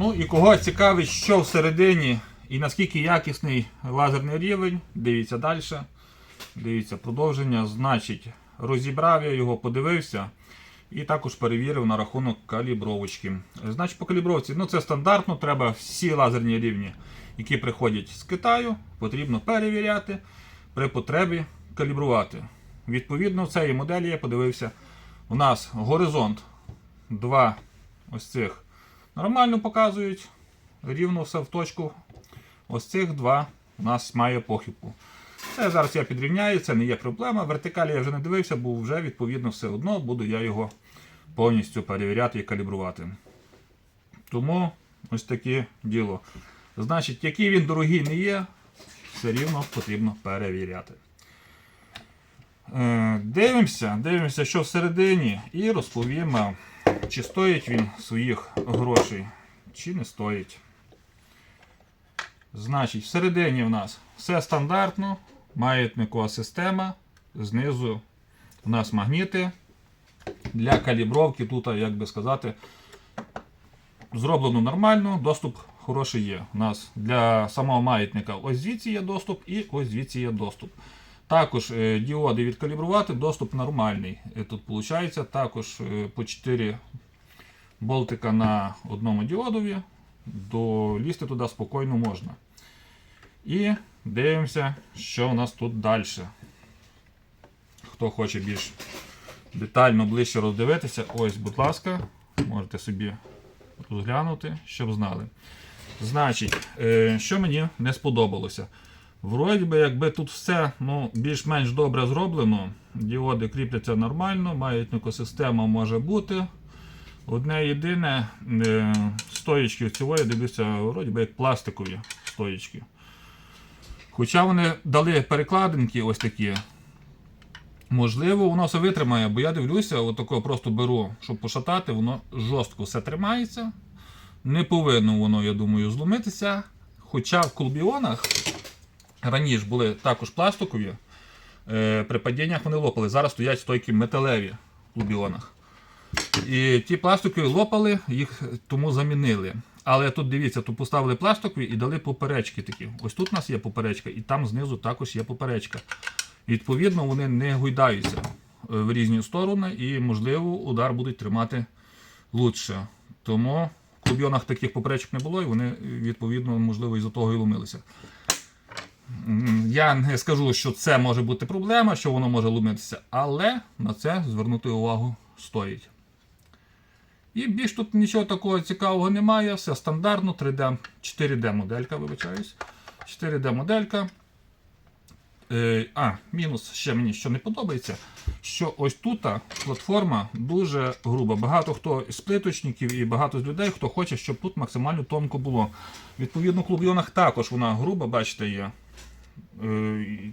Ну і кого цікавить, що всередині і наскільки якісний лазерний рівень, дивіться далі. Дивіться продовження. Значить, розібрав я його, подивився і також перевірив на рахунок калібровочки. Значить, по калібровці, ну це стандартно, треба всі лазерні рівні, які приходять з Китаю, потрібно перевіряти, при потребі калібрувати. Відповідно, в цієї моделі я подивився. У нас горизонт два ось цих нормально показують, рівно все в точку. Ось цих два у нас має похибку. Це зараз я підрівняю, це не є проблема. Вертикалі я вже не дивився, бо вже відповідно все одно буду я його повністю перевіряти і калібрувати. Тому ось таке діло. Значить, який він дорогий не є, все рівно потрібно перевіряти. Е, Дивимося, дивимося, що всередині, і розповімо, чи стоїть він своїх грошей, чи не стоїть. Значить, всередині в нас все стандартно, маятникова система. Знизу у нас магніти. Для калібровки тут, як би сказати, зроблено нормально, доступ хороший є. У нас для самого маятника ось звідси є доступ і ось звідси є доступ. Також е, діоди відкалібрувати, доступ нормальний. Е, Тут виходить також е, по 4 болтика на одному діодові. Долізти туди спокійно можна. І дивимося, що у нас тут далі. Хто хоче більш детально ближче роздивитися, ось, будь ласка, можете собі розглянути, щоб знали. Значить, що мені не сподобалося. Вроді би, якби тут все ну, більш-менш добре зроблено, діоди кріпляться нормально, маятникосистема може бути. Одне єдине, е, стоїчки цього, я дивлюся, вроді би як пластикові стоїчки. Хоча вони дали перекладинки ось такі. Можливо, воно все витримає, бо я дивлюся, отако просто беру, щоб пошатати, воно жорстко все тримається. Не повинно воно, я думаю, зломитися. Хоча в колбіонах раніше були також пластикові, е, при падіннях вони лопали. Зараз стоять стойки металеві в колбіонах. І ті пластикові лопали, їх тому замінили. Але тут дивіться, тут поставили пластикові і дали поперечки такі. Ось тут у нас є поперечка, і там знизу також є поперечка. Відповідно, вони не гойдаються е, в різні сторони і, можливо, удар будуть тримати лучше. Тому в клубйонах таких поперечок не було, і вони, відповідно, можливо, із-за того і ломилися. Я не скажу, що це може бути проблема, що воно може ломитися, але на це звернути увагу стоїть. І більш тут нічого такого цікавого немає, все стандартно, 3D, 4D моделька, вибачаюсь. 4D моделька. Е, а, мінус ще мені що не подобається, що ось тут платформа дуже груба. Багато хто з плиточників і багато з людей, хто хоче, щоб тут максимально тонко було. Відповідно, в клубйонах також вона груба, бачите, є. Е,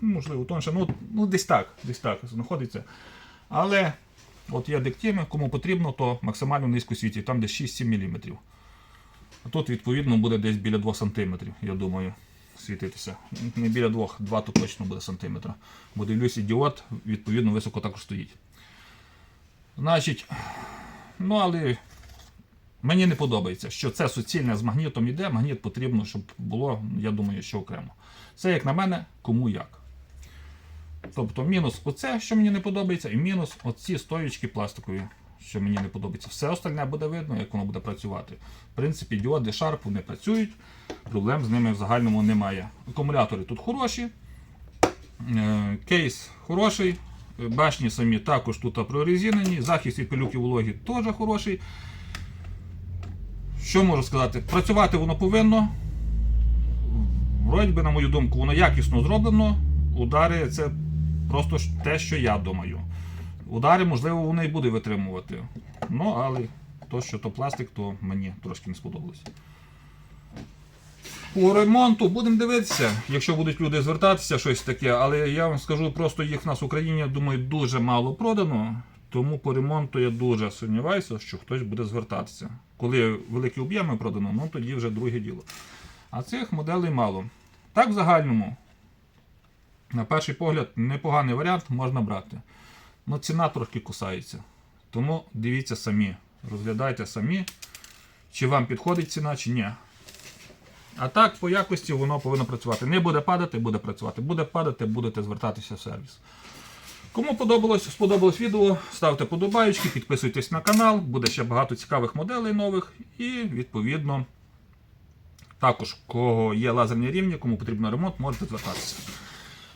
ну, можливо, тонше, ну, ну десь так, десь так знаходиться. Але от є диктіми, кому потрібно, то максимально низько світить, там десь 6-7 мм. А тут, відповідно, буде десь біля 2 см, я думаю, світитися. Не біля 2, 2 то точно буде сантиметра. Бо дивлюсь, і діод, відповідно, високо також стоїть. Значить, ну але мені не подобається, що це суцільне з магнітом іде. Магніт потрібно, щоб було, я думаю, що окремо. Це, як на мене, кому як. Тобто мінус оце, що мені не подобається, і мінус оці стоїчки пластикові, що мені не подобається. Все остальне буде видно, як воно буде працювати. В принципі, діоди Sharp вони працюють, проблем з ними в загальному немає. Акумулятори тут хороші, е, кейс хороший, е, башні самі також тут прорезинені, захист від пилюки вологі теж хороший. Що можу сказати? Працювати воно повинно. Вроді би, на мою думку, воно якісно зроблено. Удари це просто те, що я думаю. Удари, можливо, воно і буде витримувати. Ну, але то, що то пластик, то мені трошки не сподобалося. По ремонту будемо дивитися, якщо будуть люди звертатися, щось таке, але я вам скажу, просто їх в нас в Україні, думаю, дуже мало продано. Тому по ремонту я дуже сумніваюся, що хтось буде звертатися. Коли великі об'єми продано, ну тоді вже друге діло. А цих моделей мало. Так, в загальному, на перший погляд, непоганий варіант можна брати. Ну, ціна трошки кусається. Тому дивіться самі, розглядайте самі, чи вам підходить ціна, чи ні. А так, по якості воно повинно працювати. Не буде падати, буде працювати. Буде падати, будете звертатися в сервіс. Кому подобалось, сподобалось відео, ставте подобаючки, підписуйтесь на канал, буде ще багато цікавих моделей нових. І відповідно, також, кого є лазерні рівні, кому потрібен ремонт, можете звертатися.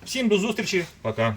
Всім до зустрічі, пока.